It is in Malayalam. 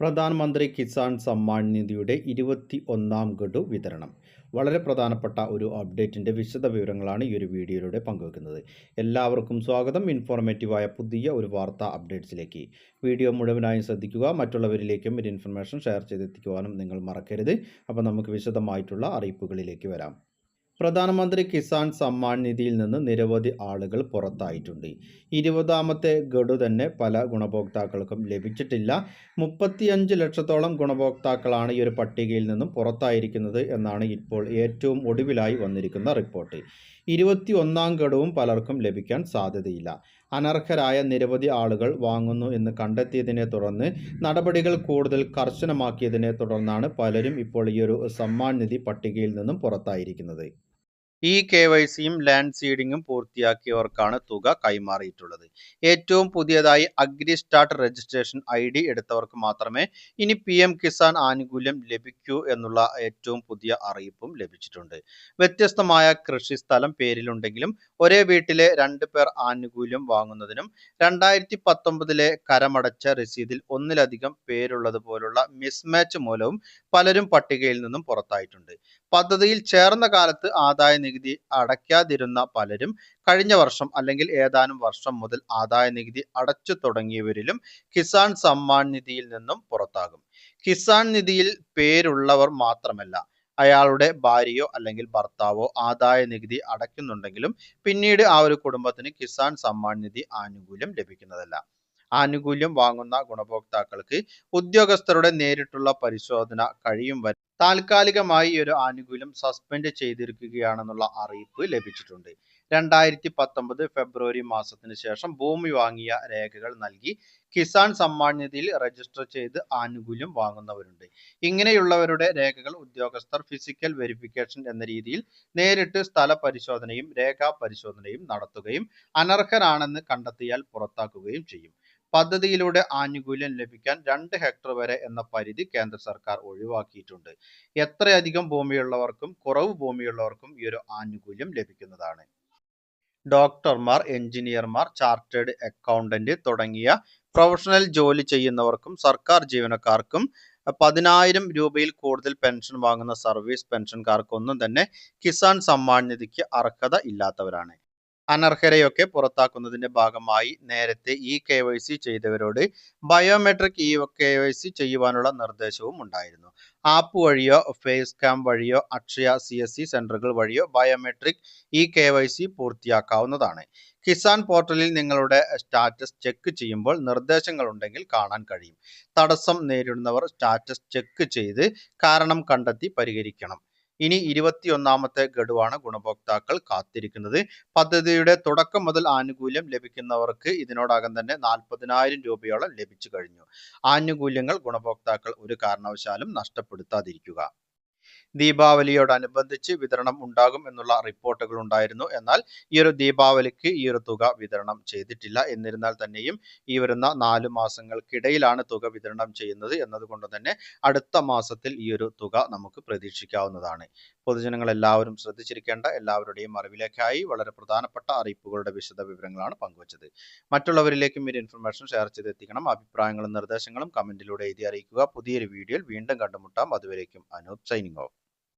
പ്രധാനമന്ത്രി കിസാൻ സമ്മാൻ നിധിയുടെ ഇരുപത്തി ഒന്നാം ഗഡു വിതരണം. വളരെ പ്രധാനപ്പെട്ട ഒരു അപ്ഡേറ്റിന്റെ വിശദ വിവരങ്ങളാണ് ഈ ഒരു വീഡിയോയിലൂടെ പങ്കുവെക്കുന്നത്. എല്ലാവർക്കും സ്വാഗതം. ഇൻഫോർമേറ്റീവായ പുതിയ ഒരു വാർത്താ അപ്ഡേറ്റ്സിലേക്ക്. വീഡിയോ മുഴുവനായും ശ്രദ്ധിക്കുക. മറ്റുള്ളവരിലേക്കും ഒരു ഇൻഫർമേഷൻ ഷെയർ ചെയ്തെത്തിക്കുവാനും നിങ്ങൾ മറക്കരുത്. അപ്പോൾ നമുക്ക് വിശദമായിട്ടുള്ള അറിയിപ്പുകളിലേക്ക് വരാം. പ്രധാനമന്ത്രി കിസാൻ സമ്മാൻ നിധിയിൽ നിന്ന് നിരവധി ആളുകൾ പുറത്തായിട്ടുണ്ട്. ഇരുപതാമത്തെ ഗഡു തന്നെ പല ഗുണഭോക്താക്കൾക്കും ലഭിച്ചിട്ടില്ല. മുപ്പത്തിയഞ്ച് ലക്ഷത്തോളം ഗുണഭോക്താക്കളാണ് ഈ ഒരു പട്ടികയിൽ നിന്നും പുറത്തായിരിക്കുന്നത് എന്നാണ് ഇപ്പോൾ ഏറ്റവും ഒടുവിലായി വന്നിരിക്കുന്ന റിപ്പോർട്ട്. ഇരുപത്തി ഒന്നാം ഗഡുവും പലർക്കും ലഭിക്കാൻ സാധ്യതയില്ല. അനർഹരായ നിരവധി ആളുകൾ വാങ്ങുന്നു എന്ന് കണ്ടെത്തിയതിനെ തുടർന്ന് നടപടികൾ കൂടുതൽ കർശനമാക്കിയതിനെ തുടർന്നാണ് പലരും ഇപ്പോൾ ഈ ഒരു സമ്മാൻ നിധി പട്ടികയിൽ നിന്നും പുറത്തായിരിക്കുന്നത്. ഈ കെ വൈ സിയും ലാൻഡ് സീഡിങ്ങും പൂർത്തിയാക്കിയവർക്കാണ് തുക കൈമാറിയിട്ടുള്ളത്. ഏറ്റവും പുതിയതായി agri start registration I D എടുത്തവർക്ക് മാത്രമേ ഇനി പി എം കിസാൻ ആനുകൂല്യം ലഭിക്കൂ എന്നുള്ള ഏറ്റവും പുതിയ അറിയിപ്പും ലഭിച്ചിട്ടുണ്ട്. വ്യത്യസ്തമായ കൃഷിസ്ഥലം പേരിലുണ്ടെങ്കിലും ഒരേ വീട്ടിലെ രണ്ട് പേർ ആനുകൂല്യം വാങ്ങുന്നതിനും രണ്ടായിരത്തി പത്തൊമ്പതിലെ കരമടച്ച രസീതിൽ ഒന്നിലധികം പേരുള്ളത് പോലുള്ള മിസ്മാച്ച് മൂലവും പലരും പട്ടികയിൽ നിന്നും പുറത്തായിട്ടുണ്ട്. പദ്ധതിയിൽ ചേർന്ന കാലത്ത് ആദായ നികുതി അടയ്ക്കാതിരുന്ന പലരും കഴിഞ്ഞ വർഷം അല്ലെങ്കിൽ ഏതാനും വർഷം മുതൽ ആദായ നികുതി അടച്ചു തുടങ്ങിയവരിലും കിസാൻ സമ്മാൻ നിധിയിൽ നിന്നും പുറത്താകും. കിസാൻ നിധിയിൽ പേരുള്ളവർ മാത്രമല്ല അയാളുടെ ഭാര്യയോ അല്ലെങ്കിൽ ഭർത്താവോ ആദായ നികുതി അടയ്ക്കുന്നുണ്ടെങ്കിലും പിന്നീട് ആ ഒരു കുടുംബത്തിന് കിസാൻ സമ്മാൻ നിധി ആനുകൂല്യം ലഭിക്കുന്നതല്ല. ആനുകൂല്യം വാങ്ങുന്ന ഗുണഭോക്താക്കൾക്ക് ഉദ്യോഗസ്ഥരുടെ നേരിട്ടുള്ള പരിശോധന കഴിയും വരെ താൽക്കാലികമായി ഒരു ആനുകൂല്യം സസ്പെൻഡ് ചെയ്തിരിക്കുകയാണെന്നുള്ള അറിയിപ്പ് ലഭിച്ചിട്ടുണ്ട്. രണ്ടായിരത്തി പത്തൊമ്പത് ഫെബ്രുവരി മാസത്തിന് ശേഷം ഭൂമി വാങ്ങിയ രേഖകൾ നൽകി കിസാൻ സമ്മാൻ നിധിയിൽ രജിസ്റ്റർ ചെയ്ത് ആനുകൂല്യം വാങ്ങുന്നവരുണ്ട്. ഇങ്ങനെയുള്ളവരുടെ രേഖകൾ ഉദ്യോഗസ്ഥർ ഫിസിക്കൽ വെരിഫിക്കേഷൻ എന്ന രീതിയിൽ നേരിട്ട് സ്ഥല പരിശോധനയും രേഖാ പരിശോധനയും നടത്തുകയും അനർഹരാണെന്ന് കണ്ടെത്തിയാൽ പുറത്താക്കുകയും ചെയ്യും. പദ്ധതിയിലൂടെ ആനുകൂല്യം ലഭിക്കാൻ രണ്ട് ഹെക്ടർ വരെ എന്ന പരിധി കേന്ദ്ര സർക്കാർ ഒഴിവാക്കിയിട്ടുണ്ട്. എത്രയധികം ഭൂമിയുള്ളവർക്കും കുറവ് ഭൂമിയുള്ളവർക്കും ഈ ഒരു ആനുകൂല്യം ലഭിക്കുന്നതാണ്. ഡോക്ടർമാർ എഞ്ചിനീയർമാർ ചാർട്ടേഡ് അക്കൗണ്ടന്റ് തുടങ്ങിയ പ്രൊഫഷണൽ ജോലി ചെയ്യുന്നവർക്കും സർക്കാർ ജീവനക്കാർക്കും പതിനായിരം രൂപയിൽ കൂടുതൽ പെൻഷൻ വാങ്ങുന്ന സർവീസ് പെൻഷൻകാർക്കൊന്നും തന്നെ കിസാൻ സമ്മാൻ നിധിക്ക് അർഹത ഇല്ലാത്തവരാണ്. അനർഹരെയൊക്കെ പുറത്താക്കുന്നതിന്റെ ഭാഗമായി നേരത്തെ E K Y C ചെയ്തവരോട് biometric e K Y C ചെയ്യുവാനുള്ള നിർദ്ദേശവും ഉണ്ടായിരുന്നു. ആപ്പ് വഴിയോ ഫേസ് ക്യാം വഴിയോ അക്ഷയ സി എസ് സി സെന്ററുകൾ വഴിയോ biometric e K Y C പൂർത്തിയാക്കാവുന്നതാണ്. Kisan പോർട്ടലിൽ നിങ്ങളുടെ സ്റ്റാറ്റസ് ചെക്ക് ചെയ്യുമ്പോൾ നിർദ്ദേശങ്ങൾ ഉണ്ടെങ്കിൽ കാണാൻ കഴിയും. തടസ്സം നേരിടുന്നവർ സ്റ്റാറ്റസ് ചെക്ക് ചെയ്ത് കാരണം കണ്ടെത്തി പരിഹരിക്കണം. ഇനി ഇരുപത്തിയൊന്നാമത്തെ ഗഡുവാണ് ഗുണഭോക്താക്കൾ കാത്തിരിക്കുന്നത്. പദ്ധതിയുടെ തുടക്കം മുതൽ ആനുകൂല്യം ലഭിക്കുന്നവർക്ക് ഇതിനോടകം തന്നെ നാൽപ്പതിനായിരം രൂപയോളം ലഭിച്ചു കഴിഞ്ഞു. ആനുകൂല്യങ്ങൾ ഗുണഭോക്താക്കൾ ഒരു കാരണവശാലും നഷ്ടപ്പെടുത്താതിരിക്കുക. ദീപാവലിയോടനുബന്ധിച്ച് വിതരണം ഉണ്ടാകും എന്നുള്ള റിപ്പോർട്ടുകൾ ഉണ്ടായിരുന്നു എന്നാൽ ഈ ഒരു ദീപാവലിക്ക് ഈ ഒരു തുക വിതരണം ചെയ്തിട്ടില്ല. എന്നിരുന്നാൽ തന്നെയും ഈ വരുന്ന നാല് മാസങ്ങൾക്കിടയിലാണ് തുക വിതരണം ചെയ്യുന്നത് എന്നതുകൊണ്ട് തന്നെ അടുത്ത മാസത്തിൽ ഈ ഒരു തുക നമുക്ക് പ്രതീക്ഷിക്കാവുന്നതാണ്. പൊതുജനങ്ങൾ എല്ലാവരും ശ്രദ്ധിച്ചിരിക്കേണ്ട എല്ലാവരുടെയും അറിവിലേക്കായി വളരെ പ്രധാനപ്പെട്ട അറിയിപ്പുകളുടെ വിശദ വിവരങ്ങളാണ് പങ്കുവച്ചത്. മറ്റുള്ളവരിലേക്കും ഈ ഇൻഫർമേഷൻ ഷെയർ ചെയ്തെത്തിക്കണം. അഭിപ്രായങ്ങളും നിർദ്ദേശങ്ങളും കമന്റിലൂടെ എഴുതി അറിയിക്കുക. പുതിയൊരു വീഡിയോയിൽ വീണ്ടും കണ്ടുമുട്ടാം. അതുവരേക്കും അനൂപ് സൈനിങ് ഓഫ്